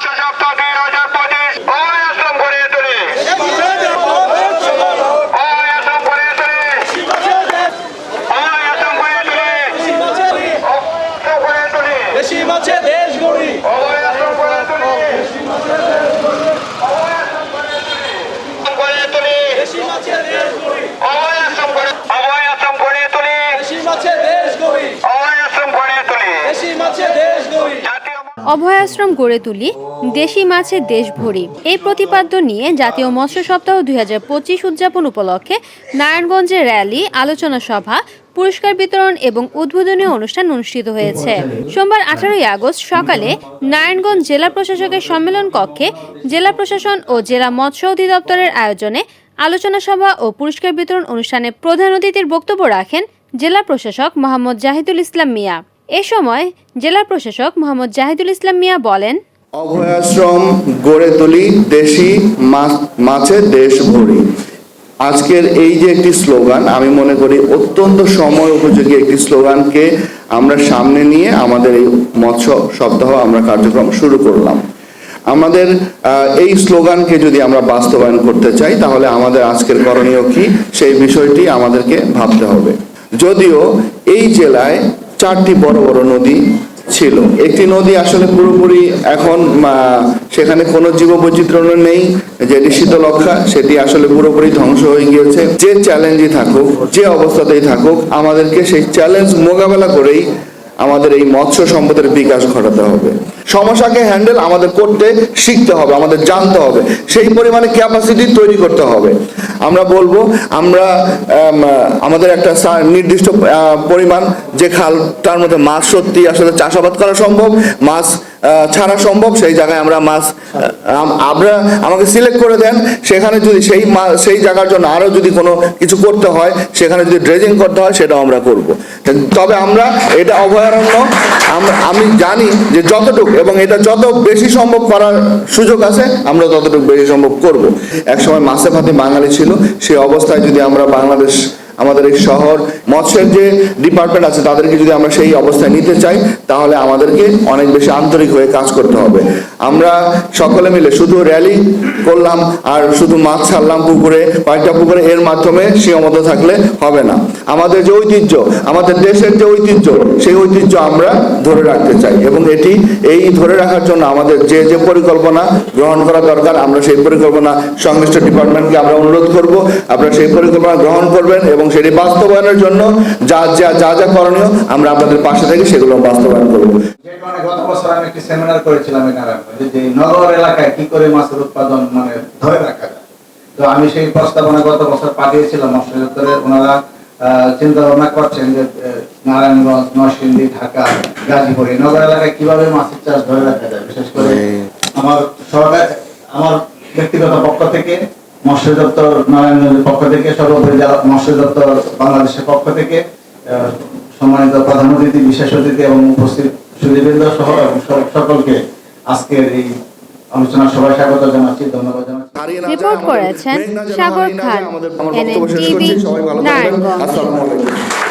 মৎস্য সপ্তাহ দুই হাজার পঁচিশ অয় আশ্রম গড়িয়ে তুলি অয় আশ্রম গড়িয়ে তুলি অয় আশ্রম গড়িয়ে তুলি আশ্রম গড়িয়ে তুলি দেশি মাছে দেশ গড়ি অয় আশ্রম গড়িয়ে তুলি অয় আশ্রম গড়িয়ে তুলি দেশি মাছে দেশ গড়ি অয় আশ্রম গড়িয়ে অয় আশ্রম গড়িয়ে তুলি দেশি মাছে দেশ গড়ি অয় আশ্রম গড়িয়ে তুলি দেশি মাছে দেশ গড়ি জাতীয় অভয়াশ্রম গড়ে তুলি, দেশি মাছের দেশ ভরি। এই প্রতিপাদ্য নিয়ে জাতীয় মৎস্য সপ্তাহ দুই হাজার পঁচিশ উদযাপন উপলক্ষে নারায়ণগঞ্জে র্যালি, আলোচনা সভা, পুরস্কার বিতরণ এবং উদ্বোধনী অনুষ্ঠান অনুষ্ঠিত হয়েছে। সোমবার আঠারোই আগস্ট সকালে নারায়ণগঞ্জ জেলা প্রশাসকের সম্মেলন কক্ষে জেলা প্রশাসন ও জেলা মৎস্য অধিদপ্তরের আয়োজনে আলোচনা সভা ও পুরস্কার বিতরণ অনুষ্ঠানে প্রধান অতিথির বক্তব্য রাখেন জেলা প্রশাসক মোহাম্মদ জাহিদুল ইসলাম মিয়া। এ সময় জেলা প্রশাসক মোহাম্মদ জাহিদুল ইসলাম মিয়া বলেন, অভয়াশ্রম গড়ে তুলি দেশি মাছ- দেশ ভরি। আজকের এই যে একটি স্লোগান, আমি মনে করি অত্যন্ত সময় উপযোগী একটি স্লোগানকে আমরা সামনে নিয়ে আমাদের এই মৎস্য সপ্তাহ আমরা কার্যক্রম শুরু করলাম। আমাদের এই স্লোগানকে যদি আমরা বাস্তবায়ন করতে চাই, তাহলে আমাদের আজকের করণীয় কি? সেই বিষয়টি আমাদেরকে ভাবতে হবে। যদিও এই জেলায় চারটি বড় বড় নদী ছিল। একটি নদী আসলে পুরোপুরি এখন সেখানে কোনো জীববৈচিত্র্য নেই যেটি শীতলক্ষা সেটি আসলে পুরোপুরি ধ্বংস হয়ে গিয়েছে। যে চ্যালেঞ্জই থাকুক যে অবস্থাতেই থাকুক আমাদেরকে সেই চ্যালেঞ্জ মোকাবেলা করেই আমাদের এই মৎস্য সম্পদের বিকাশ ঘটাতে হবে। সমস্যাকে হ্যান্ডেল আমাদের করতে শিখতে হবে আমাদের জানতে হবে। সেই পরিমাণে ক্যাপাসিটি তৈরি করতে হবে। আমরা বলব আমরা আম, আমাদের একটা নির্দিষ্ট পরিমাণ যে খাল, তার মধ্যে মাছ সত্যি আসলে চাষাবাদ করা সম্ভব, মাছ ছাড়া সম্ভব, সেই জায়গায় আমরা মাছ আমরা আমাকে সিলেক্ট করে দেন। সেখানে যদি সেই সেই জায়গার জন্য আরও যদি কোনো কিছু করতে হয়, সেখানে যদি ড্রেজিং করতে হয়, সেটাও আমরা করব। তবে আমরা এটা অভয়ারণ্য, আমি জানি যে যতটুকু এবং এটা যত বেশি সম্ভব করার সুযোগ আছে, আমরা ততটুকু বেশি সম্ভব করব। একসময় মাছে ভাতে বাঙালি ছিল, সেই অবস্থায় যদি আমরা বাংলাদেশ আমাদের এই শহর, মৎস্যের যে ডিপার্টমেন্ট আছে, তাদেরকে যদি আমরা সেই অবস্থায় নিতে চাই, তাহলে আমাদেরকে অনেক বেশি আন্তরিক হয়ে কাজ করতে হবে। আমরা সকলে মিলে শুধু র্যালি করলাম আর শুধু মাছ ছাড়লাম পুকুরে, কয়েকটা পুকুরে, এর মাধ্যমে সীমাবদ্ধ থাকলে হবে না। আমাদের যে ঐতিহ্য, আমাদের দেশের যে ঐতিহ্য, সেই ঐতিহ্য আমরা ধরে রাখতে চাই এবং এটি এই ধরে রাখার জন্য আমাদের যে যে পরিকল্পনা গ্রহণ করা দরকার, আমরা সেই পরিকল্পনা সংশ্লিষ্ট ডিপার্টমেন্টকে আমরা অনুরোধ করব। আপনারা সেই পরিকল্পনা গ্রহণ করবেন এবং সেটি বাস্তবায়নের জন্য যা যা যা যা করণীয় আমরা আপনাদের পাশে থেকে সেগুলো বাস্তবায়ন করব। গত বছর আমি একটি সেমিনার করেছিলাম যে নগর এলাকায় কি করে মাছের উৎপাদন মানে ধরে রাখা যায়। তো আমি সেই প্রস্তাবনা গত বছর পাঠিয়েছিলাম মৎস্য ওনারা চিন্তা ভাবনা করছেন যে নারায়ণগঞ্জ নরসিংদী ঢাকা গাজীপুর এই নগর এলাকায় কীভাবে মাছের চাষ ধরে রাখা যায়। বিশেষ করে আমার সরকার আমার ব্যক্তিগত পক্ষ থেকে মৎস্য দপ্তর নারায়ণগঞ্জের পক্ষ থেকে সর্বোপরি জেলা মৎস্য দপ্তর বাংলাদেশের পক্ষ থেকে সম্মানিত প্রধান অতিথি বিশেষ অতিথি এবং উপস্থিত সুদীবৃন্দ সহ এবং সকলকে আজকের এই আলোচনা সবাই স্বাগত জানাচ্ছি ধন্যবাদ জানাচ্ছি। রিপোর্ট করেছেন সাগর খান, এনএনটিভি নারায়ণগঞ্জ। আসসালামু আলাইকুম।